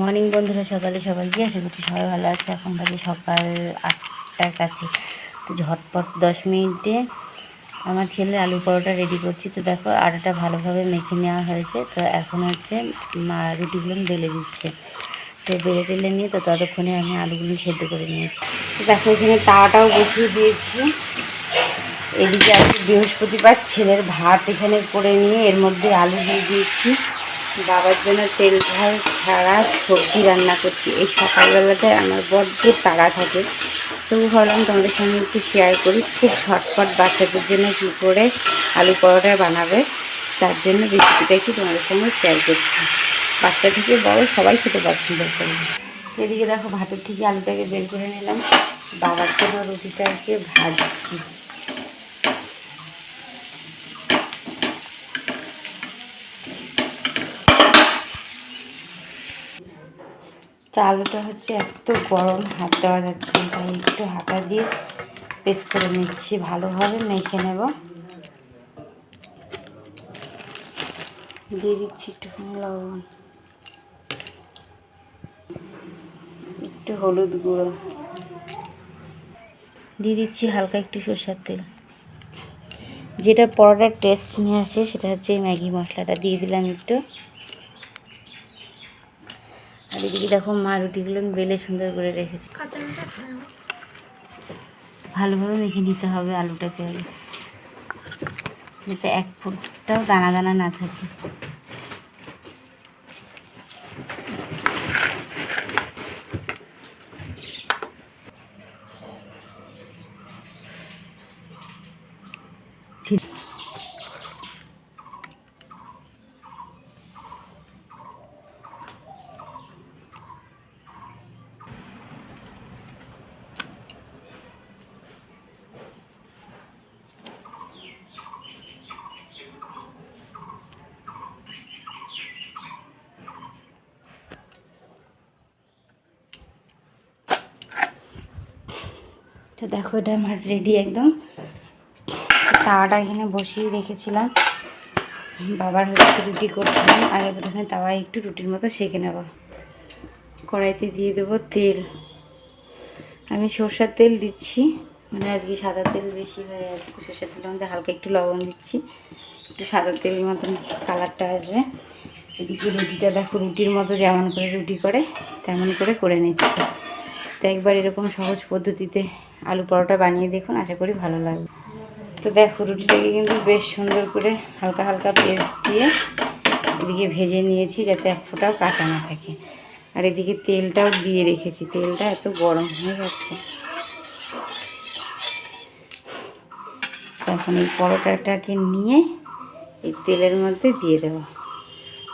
Morning বন্ধুরা, সকালে সবাই কি আশা করছি সবাই ভালো আছে। এখন বাজে সকাল আটটার কাছে। তো ঝটপট দশ মিনিটে আমার ছেলের আলু পরোটা রেডি করছি। তো দেখো, আটাটা ভালোভাবে মেখে নেওয়া হয়েছে। তো এখন হচ্ছে মা রুটিগুলো বেলে দিচ্ছে। তো বেলে টেলে নিয়ে তো ততক্ষণে আমি আলুগুলো সেদ্ধ করে নিয়েছি। তো দেখো, এখানে তাওয়াটাও বসিয়ে দিয়েছি। এদিকে আজকে বৃহস্পতিবার, ছেলের ভাত এখানে করে নিয়ে এর মধ্যে আলু দিয়ে দিয়েছি। বাবার জন্য তেল ঝাল ছাড়া সবজি রান্না করছি। এই সকালবেলাতে আমার বড্ড তাড়া থাকে। তবু ভাবলাম তোমাদের সঙ্গে একটু শেয়ার করি। খুব ঝটপট বাচ্চাদের জন্য কী করে আলু পরোটা বানাবে, তার জন্য রেসিপিটা একটু তোমাদের সঙ্গে শেয়ার করছি। বাচ্চা থেকে বড় সবাই খেতে পছন্দ করে। এদিকে দেখো ভাতের থেকে আলুটাকে বের করে নিলাম। বাবার জন্য রুটিটাকে ভাজছি। তো আলুটা হচ্ছে এত গরম, হাত দেওয়া যাচ্ছে না, তাই একটু হাতা দিয়ে পেস্ট করে নিচ্ছি, ভালোভাবে মেখে নেব। দিয়ে দিচ্ছি একটুখানি লবণ। একটু হলুদ গুঁড়ো। দিয়ে দিচ্ছি হালকা একটু সরষের তেল। যেটা পরোটার টেস্ট নিয়ে আসে সেটা হচ্ছে এই ম্যাগি মশলাটা, দিয়ে দিলাম একটু। আর এদিকে দেখো মা রুটিগুলো বেলে সুন্দর করে রেখেছি। ভালোভাবে মেখে নিতে হবে আলুটাকে। যাতে এক ফুটটাও দানা দানা না থাকে। তো দেখো, এটা আমার রেডি একদম। তাওয়াটা এখানে বসিয়ে রেখেছিলাম। বাবার হচ্ছে রুটি করছিলাম। আগে প্রথমে তাওয়ায় একটু রুটির মতো সেঁকে নেব। কড়াইতে দিয়ে দেবো তেল। আমি সর্ষের তেল দিচ্ছি। মানে আজকে সাদা তেল বেশি হয়ে তো সর্ষের তেলের মধ্যে হালকা একটু লবণ দিচ্ছি। একটু সাদা তেল মতন কালারটা আসবে। এদিকে রুটিটা দেখো, রুটির মতো যেমন করে রুটি করে, তেমন করে করে নিচ্ছি। তো একবার এরকম সহজ পদ্ধতিতে আলু পরোটা বানিয়ে দেখুন, আশা করি ভালো লাগবে। তো দেখো, রুটিটাকে কিন্তু বেশ সুন্দর করে হালকা হালকা পেস্ট দিয়ে এদিকে ভেজে নিয়েছি যাতে এক ফোঁটাও কাঁচা না থাকে। আর এদিকে তেলটাও দিয়ে রেখেছি, তেলটা এত গরম হয়ে গেছে। তখন এই পরোটাটাকে নিয়ে এই তেলের মধ্যে দিয়ে দেবো।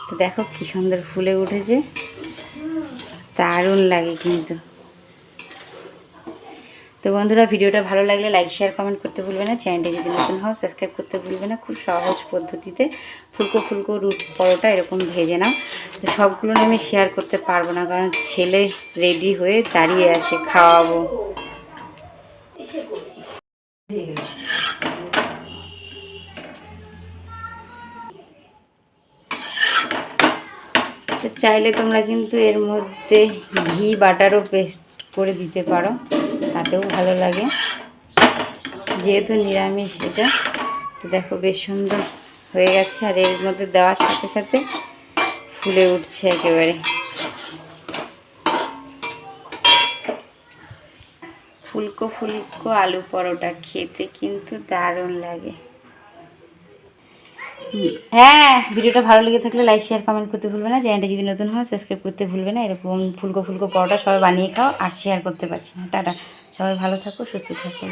তো দেখো কি সুন্দর ফুলে উঠেছে। দারুণ লাগে কিন্তু। তো বন্ধুরা ভিডিওটা ভালো লাগলে লাইক শেয়ার কমেন্ট করতে ভুলবে না। চ্যানেলটা যদি নতুন হও সাবস্ক্রাইব করতে ভুলবে না। খুব সহজ পদ্ধতিতে ফুলকো ফুলকো রুট পরোটা এরকম ভেজে নাও। তো সবগুলো আমি শেয়ার করতে পারব না কারণ ছেলে রেডি হয়ে দাঁড়িয়ে আছে খাওয়াবো। তো চাইলে তোমরা কিন্তু এর মধ্যে ঘি বাটারও পেস্ট করে দিতে পারো। তাতেও ভালো লাগে। যেহেতু নিরামিষ এটা, তো দেখো বেশ সুন্দর হয়ে গেছে, আর এর মধ্যে দেওয়ার সাথে সাথে ফুলে উঠছে একেবারে। ফুলকো ফুলকো আলু পরোটা, খেতে কিন্তু দারুণ লাগে। হ্যাঁ ভিডিওটা ভালো লেগে থাকলে লাইক শেয়ার কমেন্ট করতে ভুলবে না। চ্যানেলটা যদি নতুন হয় সাবস্ক্রাইব করতে ভুলবে না। এরকম ফুলকো ফুলকো পরোটা সবাই বানিয়ে খাও আর শেয়ার করতে পারছি না। টাটা। সবাই ভালো থাকো, সুস্থ থাকো।